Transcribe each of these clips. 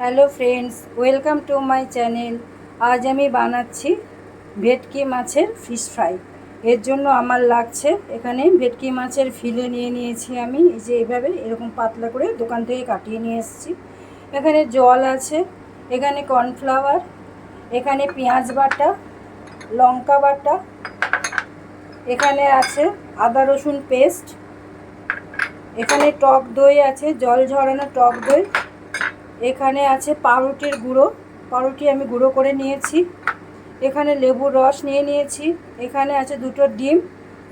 Hello friends, welcome to my channel. আজ আমি বানাচ্ছি ভেটকি মাছের ফিশ ফ্রাই। এর জন্য আমার লাগছে এখানে ভেটকি মাছের ফিলে নিয়ে নিয়েছি আমি। এই যে এইভাবে এরকম পাতলা করে দোকান থেকে কাটিয়ে নিয়ে এসেছি। এখানে জল আছে, এখানে কর্নফ্লাওয়ার, এখানে পেঁয়াজ বাটা, লঙ্কা বাটা, এখানে আছে আদা রসুন পেস্ট, এখানে টক দই আছে, জল ঝরানো টক দই। এখানে আছে পাউরুটির গুঁড়ো। পাউরুটি আমি গুঁড়ো করে নিয়েছি। এখানে লেবুর রস নিয়ে নিয়েছি। এখানে আছে দুটো ডিম,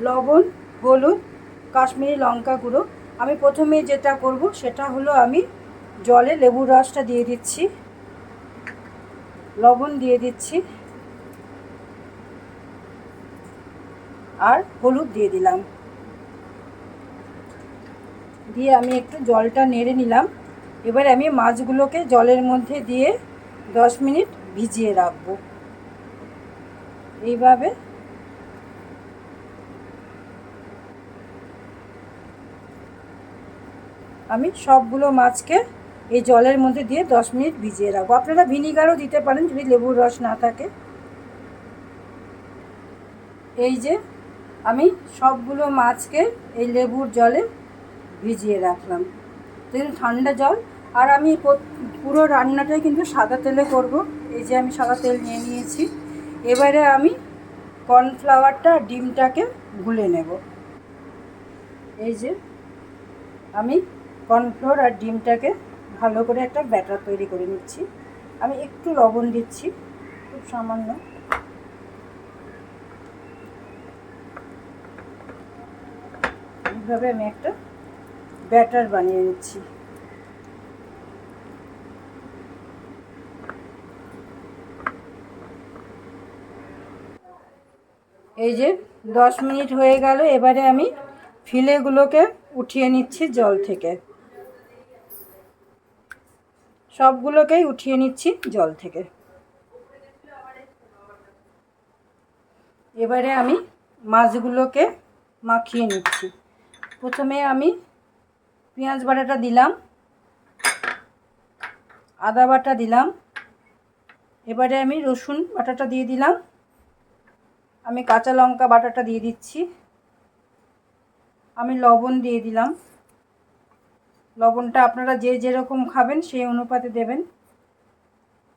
লবণ, হলুদ, কাশ্মীরি লঙ্কা গুঁড়ো। আমি প্রথমে যেটা করব সেটা হলো আমি জলে লেবুর রসটা দিয়ে দিচ্ছি। লবণ দিয়ে দিচ্ছি। আর হলুদ দিয়ে দিলাম। দিয়ে আমি একটু জলটা নেড়ে নিলাম। এবার আমি মাছগুলোকে জলের মধ্যে দিয়ে দশ মিনিট ভিজিয়ে রাখব। এইভাবে। আমি সবগুলো মাছকে এই জলের মধ্যে দিয়ে দশ মিনিট ভিজিয়ে রাখব। আপনারা ভিনিগারও দিতে পারেন যদি লেবুর রস না থাকে। এই যে আমি সবগুলো মাছকে এই লেবুর জলে ভিজিয়ে রাখলাম। ঠান্ডা জল আর আমি পুরো রান্নাটাই কিন্তু সাদা তেলে করব। এই যে আমি সাদা তেল নিয়ে নিয়েছি। এবারে আমি কর্নফ্লাওয়ারটা, ডিমটাকে গুলে নেব। এই যে আমি কর্নফ্লোর আর ডিমটাকে ভালো করে একটা ব্যাটার তৈরি করে নিচ্ছি। আমি একটু লবণ দিচ্ছি, খুব সামান্য। এইভাবে আমি একটা ব্যাটার বানিয়ে নিচ্ছি। এই যে দশ মিনিট হয়ে গেল, এবারে আমি ফিলেগুলোকে উঠিয়ে নিচ্ছি জল থেকে। সবগুলোকেই উঠিয়ে নিচ্ছি জল থেকে। এবারে আমি মাছগুলোকে মাখিয়ে নিচ্ছি। প্রথমে আমি পেঁয়াজ বাটাটা দিলাম, আদা বাটা দিলাম, এবারে আমি রসুন বাটাটা দিয়ে দিলাম। আমি কাঁচা লঙ্কা বাটাটা দিয়ে দিচ্ছি। আমি লবণ দিয়ে দিলাম। লবণটা আপনারা যে যেরকম খাবেন সেই অনুপাতে দেবেন।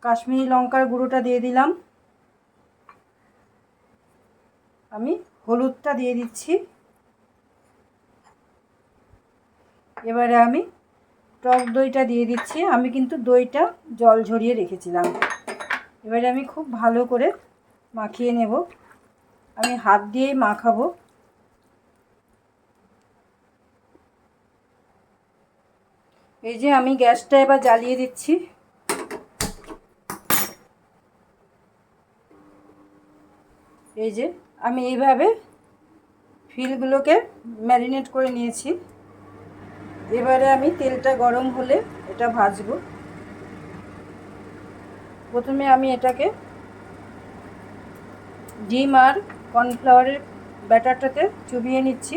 কাশ্মীরি লঙ্কার গুঁড়োটা দিয়ে দিলাম। আমি হলুদটা দিয়ে দিচ্ছি। এবারে আমি টক দইটা দিয়ে দিচ্ছি। আমি কিন্তু দইটা জল ঝরিয়ে রেখেছিলাম। এবারে আমি খুব ভালো করে মাখিয়ে নেব। আমি হাত দিয়েই মাখাবো। এই যে আমি গ্যাসটা এবার জ্বালিয়ে দিচ্ছি। এই যে আমি এইভাবে ফিলগুলোকে ম্যারিনেট করে নিয়েছি। এবারে আমি তেলটা গরম হলে এটা ভাজবো। প্রথমে আমি এটাকে ডিম আর কর্নফ্লাওয়ারের ব্যাটারটাতে চুবিয়ে নিচ্ছি।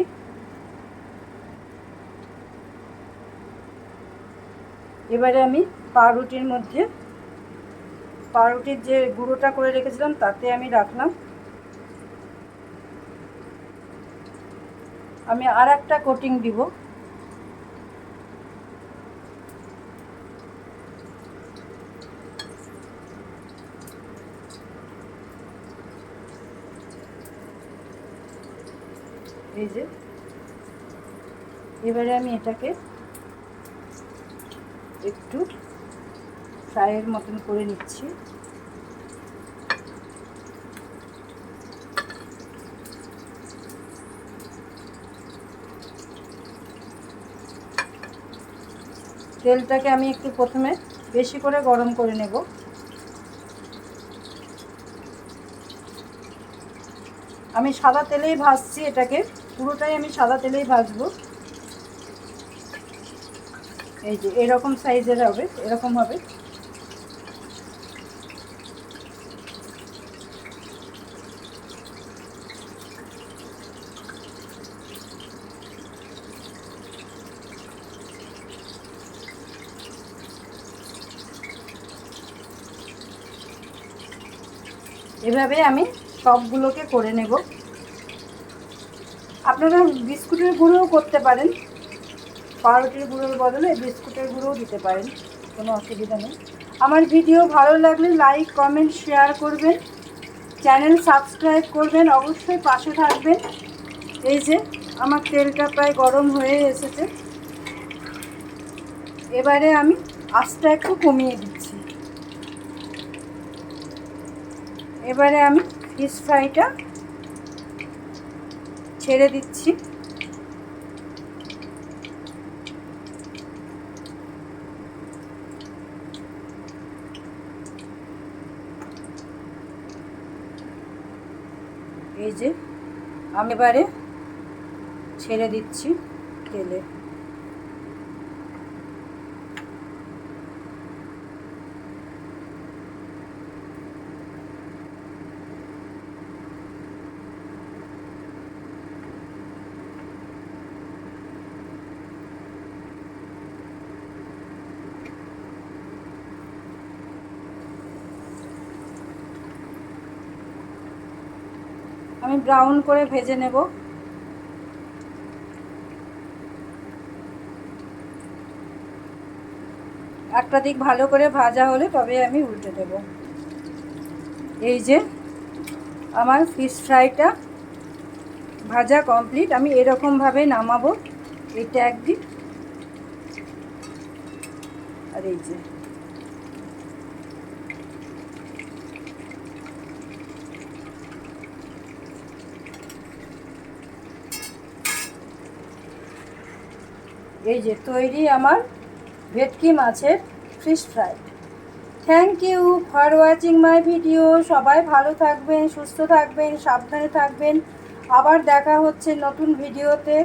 এবারে আমি পাউরুটির মধ্যে, পাউরুটির যে গুঁড়োটা করে রেখেছিলাম তাতে আমি রাখলাম। আমি আর একটা কোটিং দিব। এই যে। এবারে আমি এটাকে একটু ফ্রাইয়ের মতন করে নিচ্ছি। তেলটাকে আমি একটু প্রথমে বেশি করে গরম করে নেব। আমি সাদা তেলেই ভাজছি এটাকে। পুরোটাই আমি সাদা তেলেই ভাজবো। এই যে এরকম সাইজের হবে, এরকম হবে। এভাবে আমি সবগুলোকে করে নেব। আপনারা বিস্কুটের গুঁড়োও করতে পারেন। পাউরুটির গুঁড়োর বদলে বিস্কুটের গুঁড়োও দিতে পারেন, কোনো অসুবিধা নেই। আমার ভিডিও ভালো লাগলে লাইক, কমেন্ট, শেয়ার করবেন। চ্যানেল সাবস্ক্রাইব করবেন, অবশ্যই পাশে থাকবেন। এই যে, আমার তেলটা প্রায় গরম হয়ে এসেছে। এবারে আমি আস্তে একটু কমিয়ে দিচ্ছি। এবারে আমি ফিশ ফ্রাইটা ছেড়ে দিচ্ছি। এই যে আমি এবারে ছেড়ে দিচ্ছি তেলে। আমি ব্রাউন করে ভেজে নেব। একটা দিক ভালো করে ভাজা হলে তবে আমি উল্টে দেব। এই যে আমার ফিশ ফ্রাইটা ভাজা কমপ্লিট আমি এরকমভাবে নামাবো। এটা একদিক। আর এই যে এই যে তৈরি আমার ভেটকি মাছের fish fry thank you for watching my video সবাই ভালো থাকবেন, সুস্থ থাকবেন, সাবধানে থাকবেন। আবার দেখা হচ্ছে নতুন ভিডিওতে